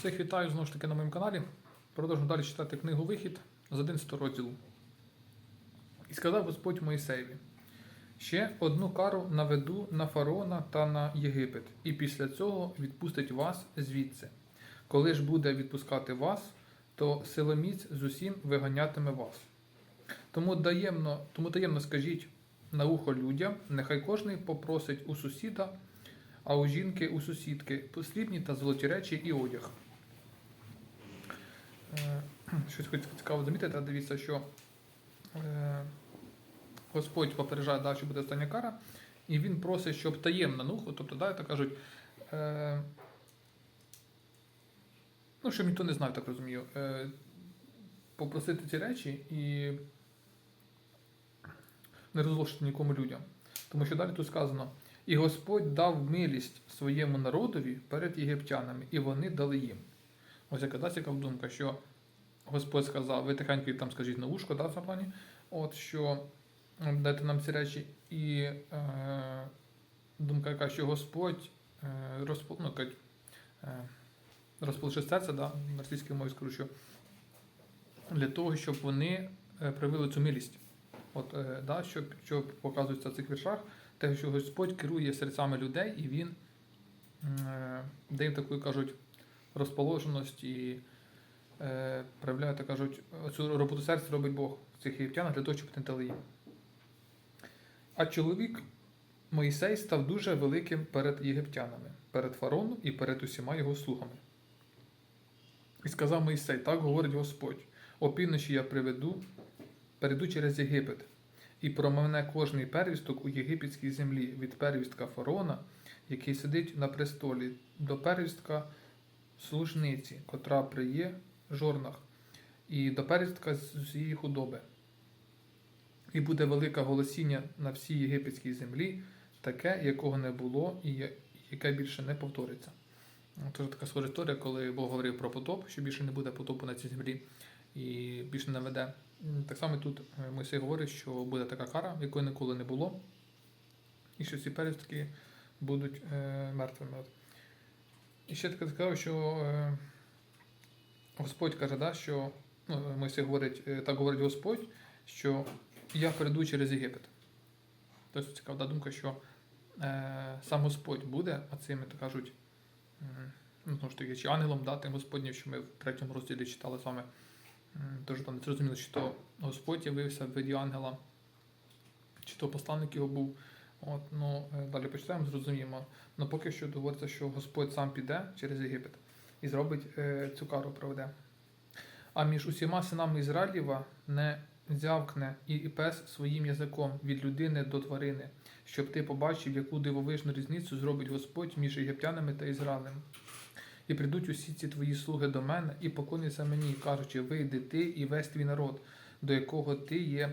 Всіх вітаю знову ж таки на моєму каналі. Продовжуємо далі читати книгу Вихід з 11 розділу. І сказав Господь Моїсеєві: Ще одну кару наведу на фараона та на Єгипет, і після цього відпустить вас звідси. Коли ж буде відпускати вас, то силоміць з усім виганятиме вас. Тому таємно, тому таємно скажіть на ухо людям, нехай кожний попросить у сусіда, а у жінки у сусідки послідні та золоті речі і одяг. Е, Щось цікаво замітити, а дивіться, що е, Господь попереджає, да, що буде остання кара, і він просить, щоб таємно, ну, тобто, да, так кажуть, е, ну, щоб ніхто не знав, так розумію, е, попросити ці речі і не розголошувати нікому людям. Тому що далі тут сказано: і Господь дав милість своєму народові перед єгиптянами, і вони дали їм. Ось яка да, думка, що Господь сказав, ви тихенько там скажіть на вушко, да, в плані, от що дайте нам ці речі, і е, думка яка, що Господь е, розпо, ну, е, розположив серце, да, російській мові скажу, що для того, щоб вони е, проявили цю милість. От, е, да, що, що показується в цих віршах, те, що Господь керує серцями людей, і Він е, дає таку, кажуть, розположеність і е, проявляє, так кажуть, цю роботу серця робить Бог цих єгиптянах для того, щоб не дали їм. А чоловік Моїсей став дуже великим перед єгиптянами, перед фароном і перед усіма його слугами. І сказав Моїсей, так говорить Господь, опівночі я приведу, перейду через Єгипет, і промовне кожний первісток у єгипетській землі від первістка фараона, який сидить на престолі, до первістка служниці, котра приє жорнах, і до первістка з усієї худоби. І буде велике голосіння на всій єгипетській землі, таке, якого не було, і яке більше не повториться. Тож така схожа історія, коли Бог говорив про потоп, що більше не буде потопу на цій землі і більше не наведе. М, Так само тут е, Мойсей говорить, що буде така кара, якої ніколи не було, і що ці первістки будуть е, мертвими. І ще таке цікаво, що е, Господь каже, да, що ну, Мойсей говорить, е, так говорить Господь, що я перейду через Єгипет. Тобто цікава да, думка, що е, сам Господь буде, а цими, так кажуть, ну, знову ж таки, чи ангелом, да, тим Господнім, що ми в третьому розділі читали з вами. Тож там не зрозуміло, чи то Господь явився в виді ангела, чи то посланник його був. От, ну, е, далі почитаємо, зрозуміємо. Ну поки що доводиться, що Господь сам піде через Єгипет і зробить е, цю кару проведе. А між усіма синами Ізраїлєва не зявкне і пес своїм язиком від людини до тварини, щоб ти побачив, яку дивовижну різницю зробить Господь між єгиптянами та Ізраїлем. І прийдуть усі ці твої слуги до мене і поклоняться мені, кажучи, вийди ти і весь твій народ, до якого ти є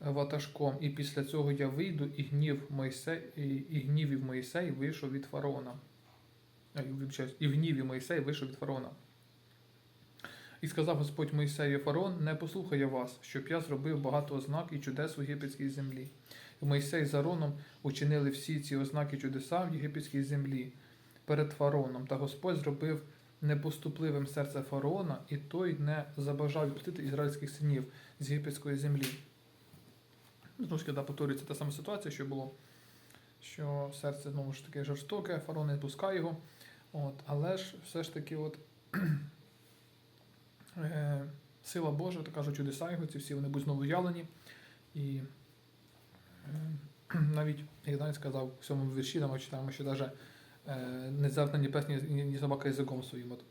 ватажком. І після цього я вийду, і гнів Мойсей, і, гнівів Моїсей вийшов від фараона. І, в гніві Моїсей вийшов від фараона. І сказав Господь Моїсею фараон, не послухає вас, щоб я зробив багато ознак і чудес у єгипетській землі. І Моїсей з Ароном учинили всі ці ознаки чудеса в єгипетській землі перед фараоном. Та Господь зробив непоступливим серце фараона, і той не забажав відпустити ізраїльських синів з єгипетської землі. Знову ж таки, да, повторюється та сама ситуація, що було, що серце знову ж таки жорстоке, фараон не пускає його. От, але ж все ж таки, от, е, сила Божа, так кажуть, чудеса його, ці всі вони будуть знову явлені. І е, навіть, як сказав, в цьому вірші там ми читаємо, що навіть е, не завтра ні пес, ні, ні, собака язиком своїм. От.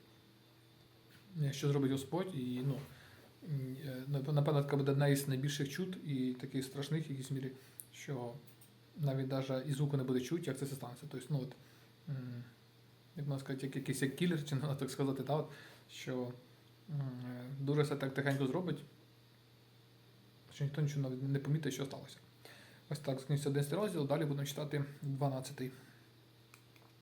Що зробить Господь, і ну, напевно, така буде одна із найбільших чуд і таких страшних в мірі, що навіть навіть і звуку не буде чути, як це все станеться. Тобто, ну, от, як можна сказати, як якийсь як кілер, чи не так сказати, та, от, що е, дуже все так тихенько зробить, що ніхто нічого не помітить, що сталося. Ось так, закінчився 11 розділ, далі будемо читати 12.